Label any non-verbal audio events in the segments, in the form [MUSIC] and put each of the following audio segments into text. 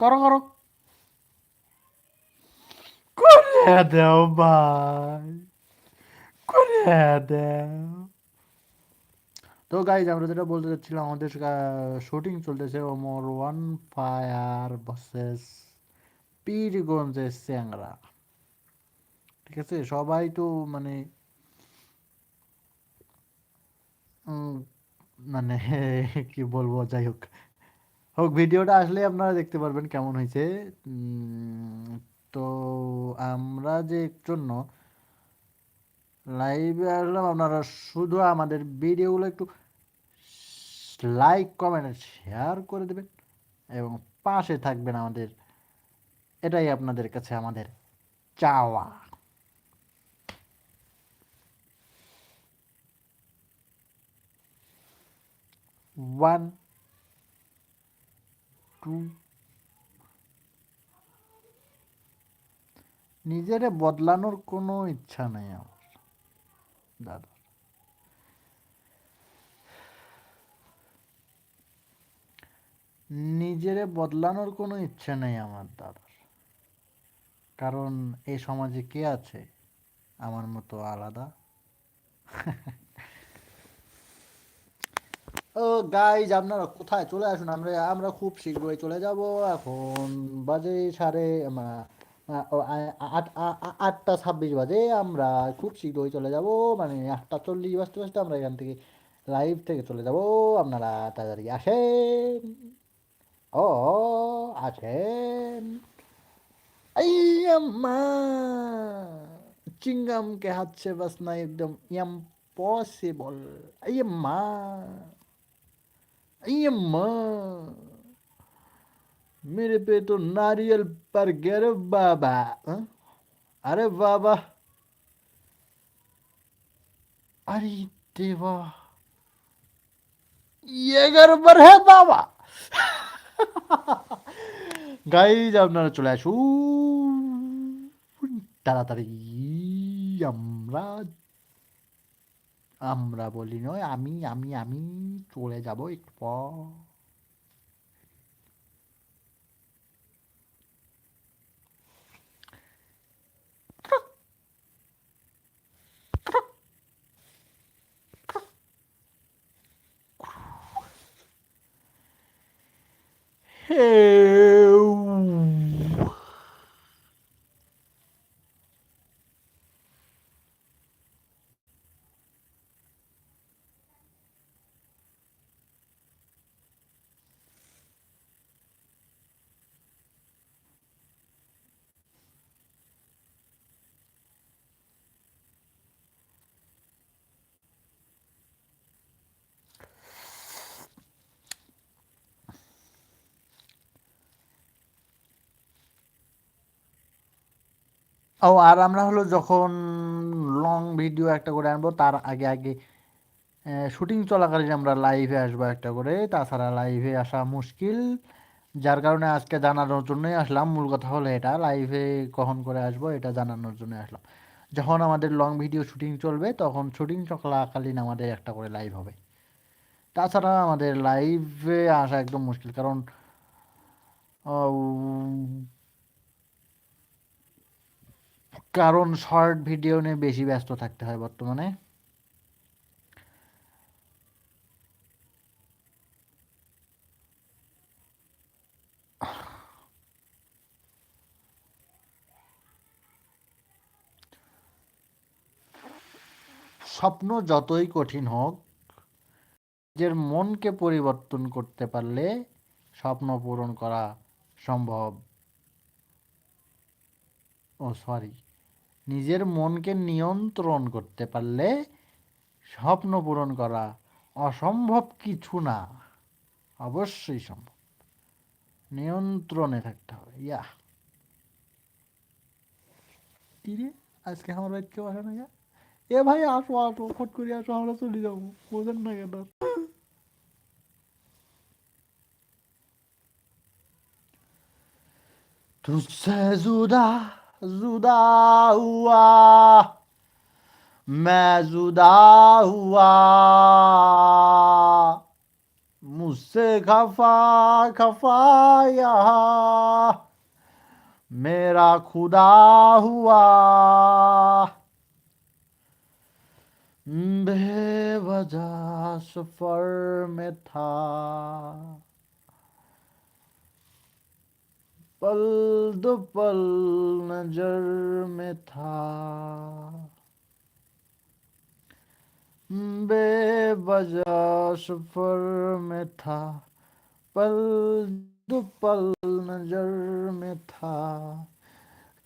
করো করো করে দাও ভাই করে দাও তো গাইজ আমরা যেটা বলতে চাচ্ছিলাম আমাদের শুটিং চলতেছে ওমর ওয়ান ফায়ার ভার্সেস পীরগঞ্জের স্যাংরা ঠিক আছে? সবাই তো মানে মানে [LAUGHS] কি বলব যাই হোক। হোক, ভিডিওটা আসলে আপনারা দেখতে পারবেন কেমন হয়েছে। তো আমরা যে জন্য লাইভে আসলাম, আপনারা শুধু আমাদের ভিডিওগুলো একটু লাইক কমেন্ট শেয়ার করে দেবেন এবং পাশে থাকবেন আমাদের। এটাই আপনাদের কাছে আমাদের চাওয়া। টু নিজেরে বদলানোর কোনো ইচ্ছা নেই আমার, দাদা। নিজেরে বদলানোর কোনো ইচ্ছে নেই আমার দাদার কারণ এই সমাজে কে আছে? আমার মতো আলাদা? [LAUGHS] গাইজ আপনারা কোথায় চলে আসুন আমরা আমরা খুব শীঘ্রই চলে যাব এখন বাজে সাড়ে মা- মা- ও, আ- আট আ- আ- আটটা ছাব্বিশ বাজে আমরা খুব শীঘ্রই চলে যাব মানে আটটা চল্লিশ বাজতে বাজতে আমরা এখান থেকে লাইভ থেকে চলে যাব আপনারা তাড়াতাড়ি আসেন ও আসেন आई अम्मा चिंगम के हाथ से बसना एकदम इम्पॉसिबल आई अम्मा आई अम्मा मेरे पे तो नारियल पर गिर बाबा हाँ? अरे बाबा अरे देवा ये गड़बड़ है बाबा গাইজ আপনারা চলে আসুন তাড়াতাড়ি আমরা আমরা বলি নয় আমি আমি আমি চলে যাব একটু পর হেউ। ও, আর আমরা হলো যখন লং ভিডিও একটা করে আনব, তার আগে আগে শুটিং চলাকালীন আমরা লাইভে আসব একটা করে। তাছাড়া লাইভে আসা মুশকিল, যার কারণে আজকে জানানোর জন্যই আসলাম। মূল কথা হলো এটা লাইভে কখন করে আসব এটা জানানোর জন্য আসলাম। যখন আমাদের লং ভিডিও শুটিং চলবে, তখন শুটিং চলাকালীন আমাদের একটা করে লাইভ হবে। তাছাড়া আমাদের লাইভে আসা একদম মুশকিল, কারণ কারণ শর্ট ভিডিও নিয়ে বেশি ব্যস্ত থাকতে হয় বর্তমানে। স্বপ্ন যতই কঠিন হোক, নিজের মনকে পরিবর্তন করতে পারলে স্বপ্ন পূরণ করা সম্ভব। ও সরি নিজের মনকে নিয়ন্ত্রণ করতে পারলে স্বপ্ন পূরণ করা অসম্ভব কিছু না অবশ্যই সম্ভব নিয়ন্ত্রণে থাকতে হবে ইয়া কিরে আজকে আমার বাড়িতে কেউ আসে না গা? এ ভাই আসো আসো ফট করে আসো আমরা চলে যাবো বোঝেন না কেন तुझसे जुदा जुदा हुआ, मैं जुदा हुआ। मुझसे खफा खफा यहाँ, मेरा खुदा हुआ। बेवजह सफ़र में था। पल दो पल नज़र में था। बेवजह सफ़र में था। पल दो पल नज़र में था।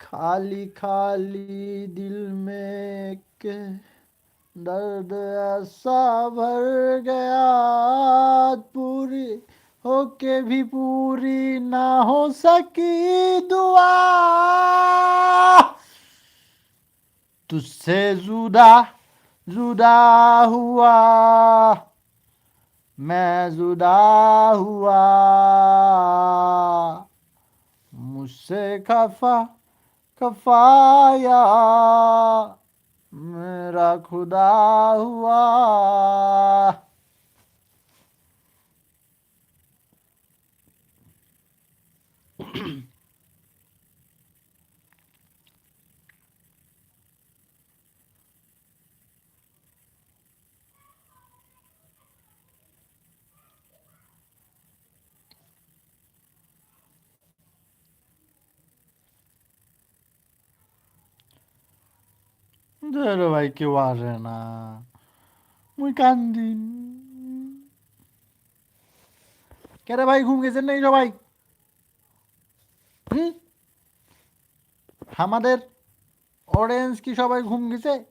खाली खाली दिल में के दर्द ऐसा भर गया। पूरी होके भी पूरी ना हो सकी दुआ तुझसे जुदा जुदा हुआ मैं जुदा हुआ मुझसे खफा खफाया मेरा खुदा हुआ [CLEARS THROAT] ধরো ভাই কেউ আসে না। মুই কান্দি। কেরে ভাই ঘুম গেছেন নাই সবাই আমাদের অরেঞ্জ কি সবাই ঘুম গেছে?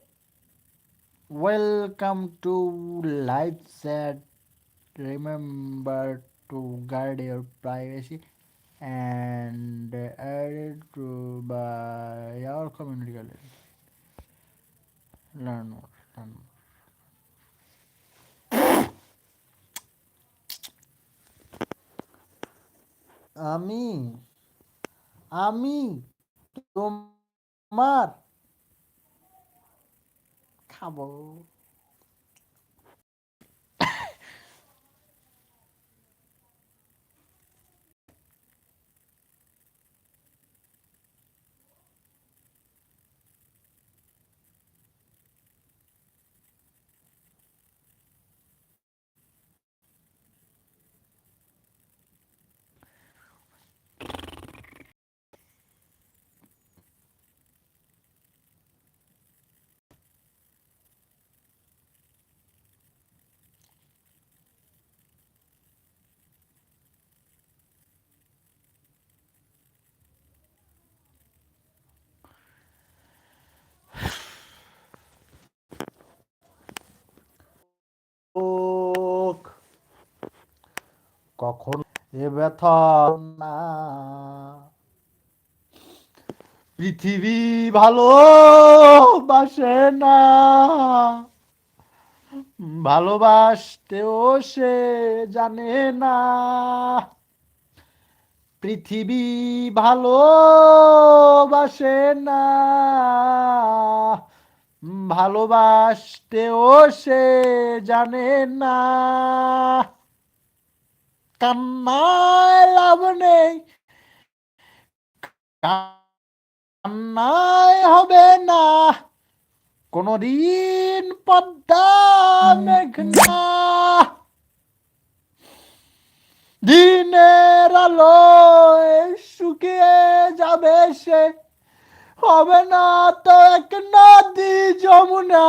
Welcome to life sat remember to guard your privacy and to bower community college learn আমি আমি তোমার খাব। কখন এ ব্যথা না। পৃথিবী ভালো বাসে না। ভালোবাসতেও সে জানে না। পৃথিবী ভালোবাসে না। ভালোবাসতেও সে জানে না। কান্নায় নেই। কান্নায় হবে না। কোনদিন পদ্মা মেঘনা দিনের আলোয় শুকিয়ে যাবে সে। হবে না তো এক নদী যমুনা।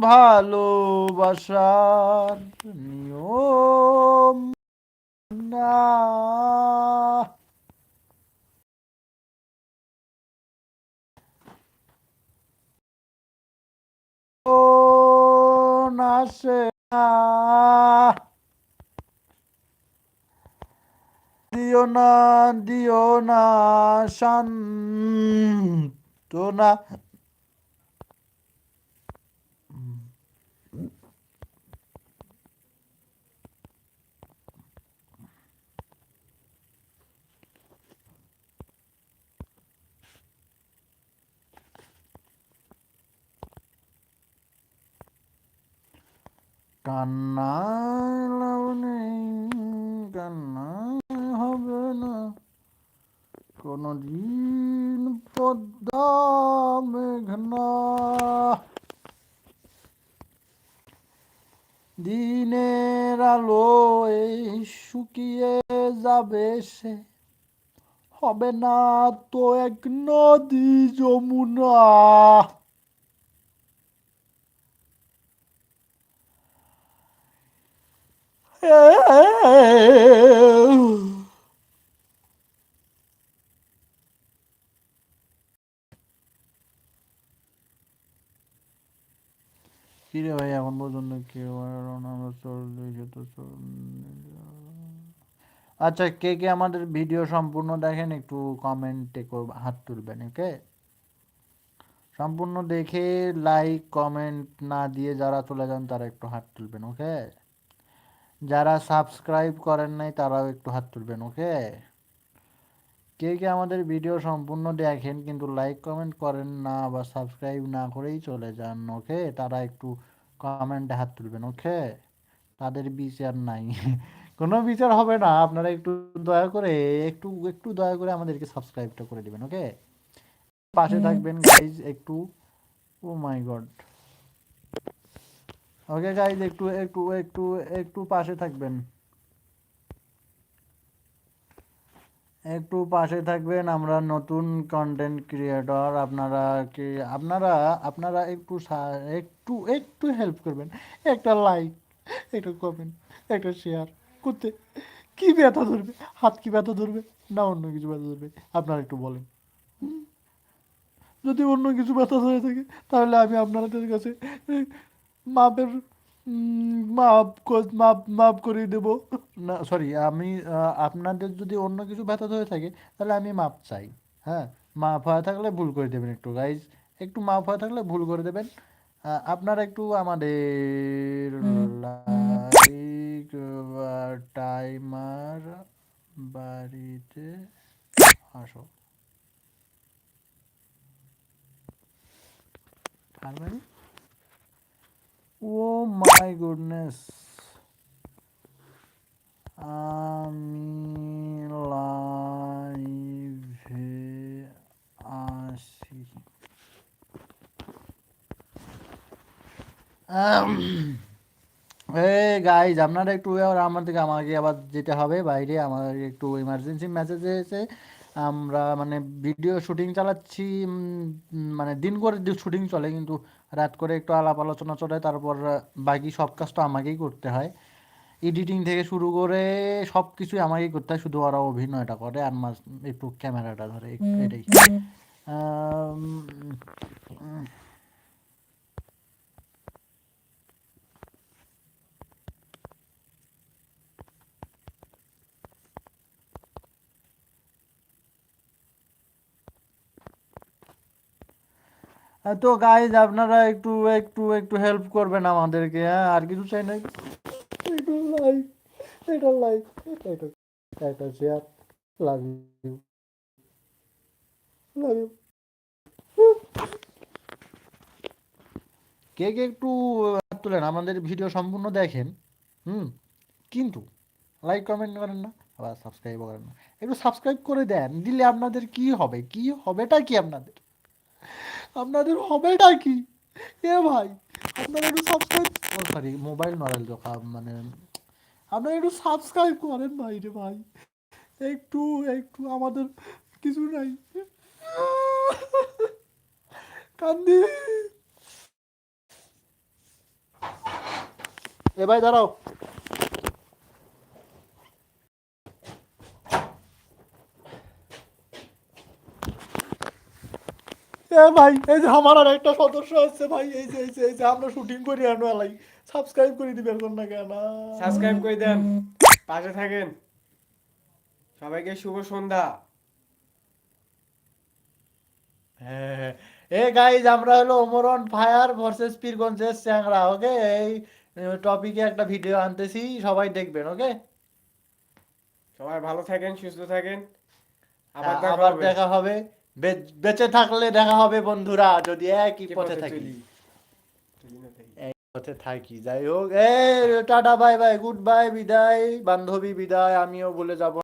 ভালোবাসার নিয়ম না। ও না। সে না দিও না শান্ত না। কান্না লাভ নেই, কান্না হবে না। কোনদিন পদ্মা মেঘনা। দিনের আলো এই শুকিয়ে যাবে সে। হবে না তো এক নদী যমুনা। কিরে ভাই, এখন পর্যন্ত কেউ আচ্ছা কে কে আমাদের ভিডিও সম্পূর্ণ দেখেন একটু কমেন্টে হাত তুলবেন ওকে সম্পূর্ণ দেখে লাইক কমেন্ট না দিয়ে যারা চলে যান তারা একটু হাত তুলবেন ওকে যারা সাবস্ক্রাইব করেন নাই তারাও একটু হাত তুলবেন ওকে কে কে আমাদের ভিডিও সম্পূর্ণ দেখেন কিন্তু লাইক কমেন্ট করেন না বা সাবস্ক্রাইব না করেই চলে যান ওকে তারা একটু কমেন্টে হাত তুলবেন ওকে তাদের বিচার নাই। [LAUGHS] কোনো বিচার হবে না আপনারা একটু দয়া করে একটু একটু দয়া করে আমাদেরকে সাবস্ক্রাইবটা করে দিবেন ওকে পাশে থাকবেন গাইজ একটু ও মাই গড ওকে গাইজ একটু একটু একটু একটু পাশে থাকবেন। একটু পাশে থাকবেন আমরা নতুন কন্টেন্ট ক্রিয়েটর আপনারা কি, আপনারা আপনারা একটু একটু একটু হেল্প করবেন। একটা লাইক একটা কমেন্ট একটা শেয়ার করতে। কি ব্যথা ধরবে? হাত কি ব্যথা ধরবে? না, অন্য কিছু ব্যথা ধরবে। আপনারা একটু বলেন? যদি অন্য কিছু ব্যথা ধরে থাকে, তাহলে আমি আপনাদের কাছে মাপের মাপ মাপ মাপ করে দেব। না সরি আমি আপনাদের যদি অন্য কিছু ব্যথা হয়ে থাকে, তাহলে আমি মাপ চাই হ্যাঁ? মাপ হয়ে থাকলে ভুল করে দেবেন একটু গাইজ একটু মাপ হয়ে থাকলে ভুল করে দেবেন। আপনারা একটু আমাদের লাইক টাইমার বাড়িতে আসো। বাড়ি? ও মাই গুডনেস আমি লাইভে আসি এই গাইজ আপনারা একটু আমার থেকে আমাকে আবার যেতে হবে বাইরে। আমার একটু ইমার্জেন্সি মেসেজ এসেছে। আমরা মানে ভিডিও শুটিং চালাচ্ছি মানে দিন করে শুটিং চলে কিন্তু রাত করে একটু আলাপ আলোচনা চলে তারপর বাকি সব কাজ তো আমাকেই করতে হয়। এডিটিং থেকে শুরু করে সব কিছুই আমাকেই করতে হয় শুধু ওরা অভিনয়টা করে আর মাঝ একটু ক্যামেরাটা ধরে এটাই। তো গাইজ আপনারা একটু একটু একটু হেল্প করবেন আমাদেরকে হ্যাঁ? আর কিছু চাই না একটু লাইক এটা লাইক এটা এটা share love you love you কে কে একটু হাত তুলেন আমাদের ভিডিও সম্পূর্ণ দেখেন হুম? কিন্তু লাইক কমেন্ট করেন না আবার সাবস্ক্রাইবও করেন না। একটু সাবস্ক্রাইব করে দেন দিলে আপনাদের কি হবে? কি হবেটা কি আপনাদের? আপনাদের হবেটা কি? এ ভাই আপনারা একটু সাবস্ক্রাইব সরি মোবাইল নড়াল দেখা মানে আপনারা একটু সাবস্ক্রাইব করেন ভাই রে ভাই। একটু একটু আমাদের কিছু নাই। কান্দি। এ ভাই দাঁড়াও। ভাই এই যে আমার আর একটা সদস্য আছে ভাই এই যে এই যে আমরা শুটিং করি সাবস্ক্রাইব করে দিবেন কোন না কেন? সাবস্ক্রাইব করে দেন। পাশে থাকেন। সবাইকে শুভ সন্ধ্যা। হ্যাঁ এ গাইজ আমরা হলো ওমরন ফায়ার ভার্সেস পীরগঞ্জের চ্যাংরা ওকে এই টপিকে একটা ভিডিও আনতেছি সবাই দেখবেন ওকে সবাই ভালো থাকেন সুস্থ থাকেন। আবার হ্যাঁ, দেখা হবে। বেঁচে থাকলে দেখা হবে বন্ধুরা যদি একই পথে থাকি। পথে থাকি যাই হোক। এ tata bye bye good bye বিদায় বান্ধবী বিদায় আমিও বলে যাব।